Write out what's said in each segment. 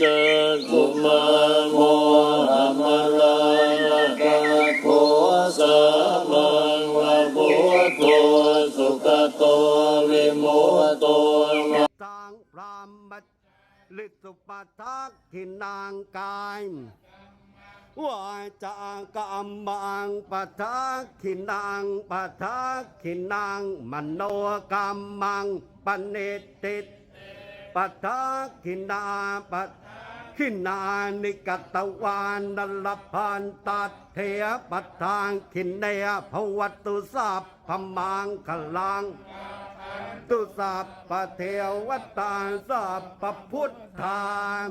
จกุมาโมหมลายกะโคสามังวะพุทโธสุขโตวิโมุตโตทางพรามบัดลิสุปทักขินางกายวาจากรรมังปทักขินังปทักขินังมโนกรรมังปณิติต ปทักขินาปขินานิกตวานนลพันตัดเทปัทางขินเนยภวตุสัพพมังคลังตุสัพพะเทวตาสัพพะพุทธาน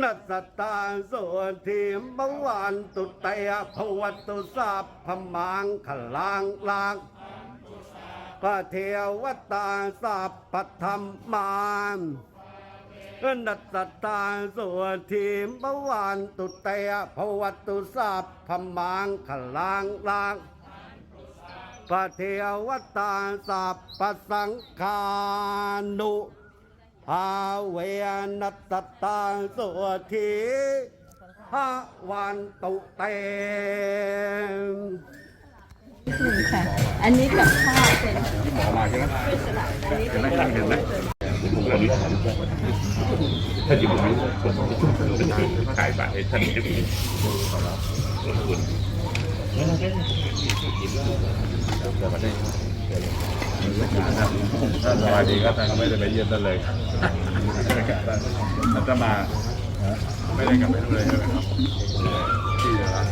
นัสตาโสทิมบวันตุเตยภวตุสัพพมังขลังลัง พระเทวตาสัพพธรรมานนัสตตาโสทิมบวันตุเตยภวตุสัพพมังขลังลังพระเทวตาสัพพสังฆานุภาเวนัตตาโสธีพระวันตุเต หนึ่งค่ะ อันนี้กับข้าวเป็นหมอมาใช่ไหมเป็นสลัดอันนี้เห็เป็นไหมท่านเห็นไหมผมก็รู้ท่านอยู่ตรงนี้ถ่ายบัตรให้ท่านเห็นท่าสวัสดีครับท่านไม่ได้ไปเยี่ยมท่านเลยท่านจะมาไม่ได้กลับไปเลยใช่ไหมครับที่ร้าน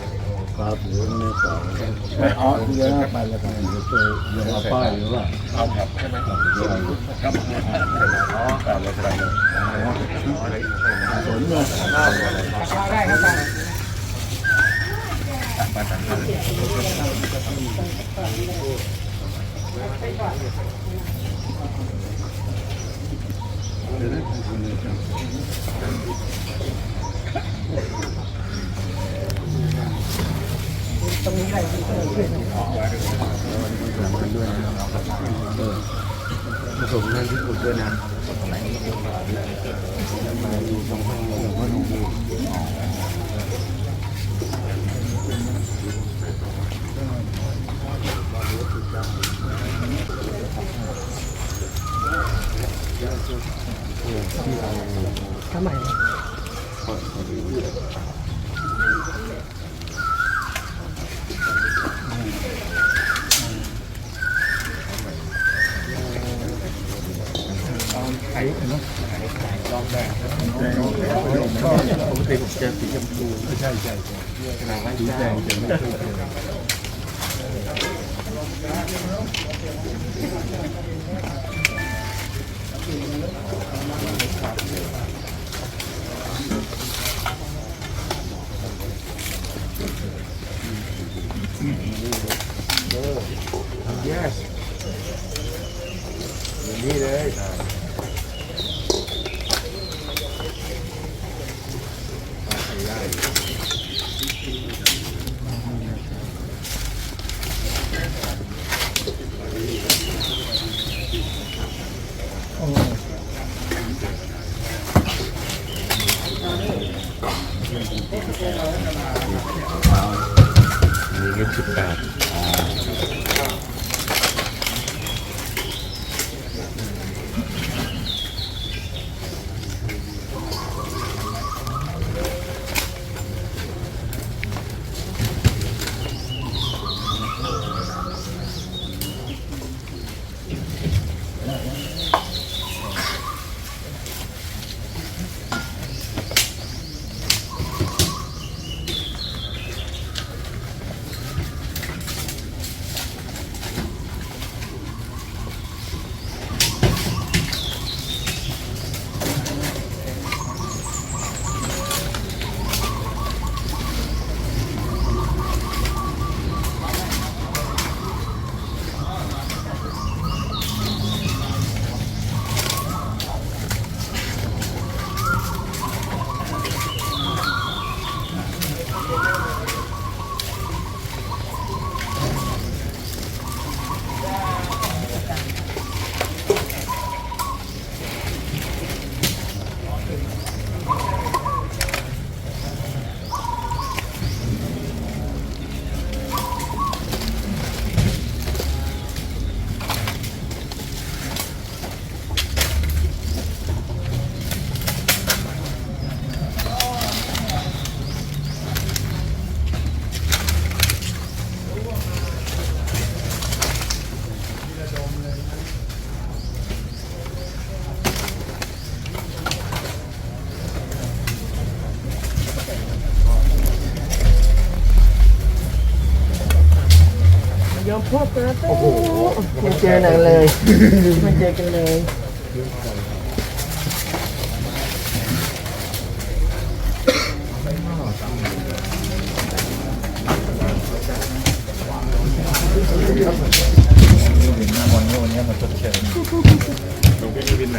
ครับหรือไม่ต่อไม่อ๋อเดี๋ยวไปแล้วกันเดี๋ยวเจอเดี๋ยวเอาป้ายหรือว่าเอาครับใช่ไหมครับครับอ๋อครับเลยครับสนเนี่ย ผสมนั่นที่ขุดด้วยนะมาอยู่ตรงห้องหลวงพ่อหลวงปู่ทำไม ปกติผมจะสีชมพูไม่ใช่ใช่ใช่ขนาดว่าสีแดงจะไม่ค่อยเจอเยสอย่างนี้เลย นี่ก็สิบแปด โอ้โหไม่เจอหนังเลยไม่เจอกันเลย หลวงพี่มีวินไหน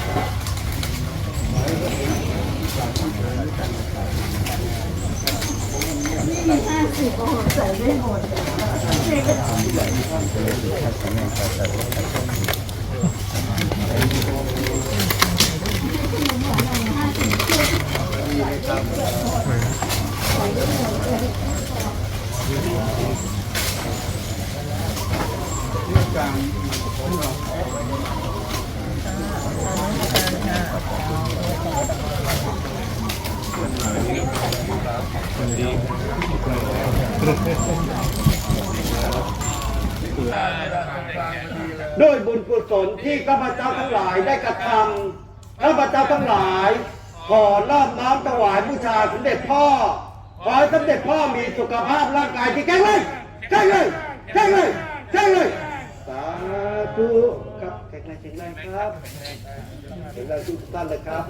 自己帮我准备好的。 ด้วยบุญกุศลที่ข้าพเจ้าทั้งหลายได้กระทำข้าพเจ้าทั้งหลาย ขอน้อมน้อมถวายบูชาสมเด็จพ่อ ขอให้สมเด็จพ่อมีสุขภาพร่างกายที่แข็งแรงแข็งแรงแข็งแรงแข็งแรงสาธุครับแข็งแรงแข็งแรงครับแข็งแรงทุกท่านเลยครับ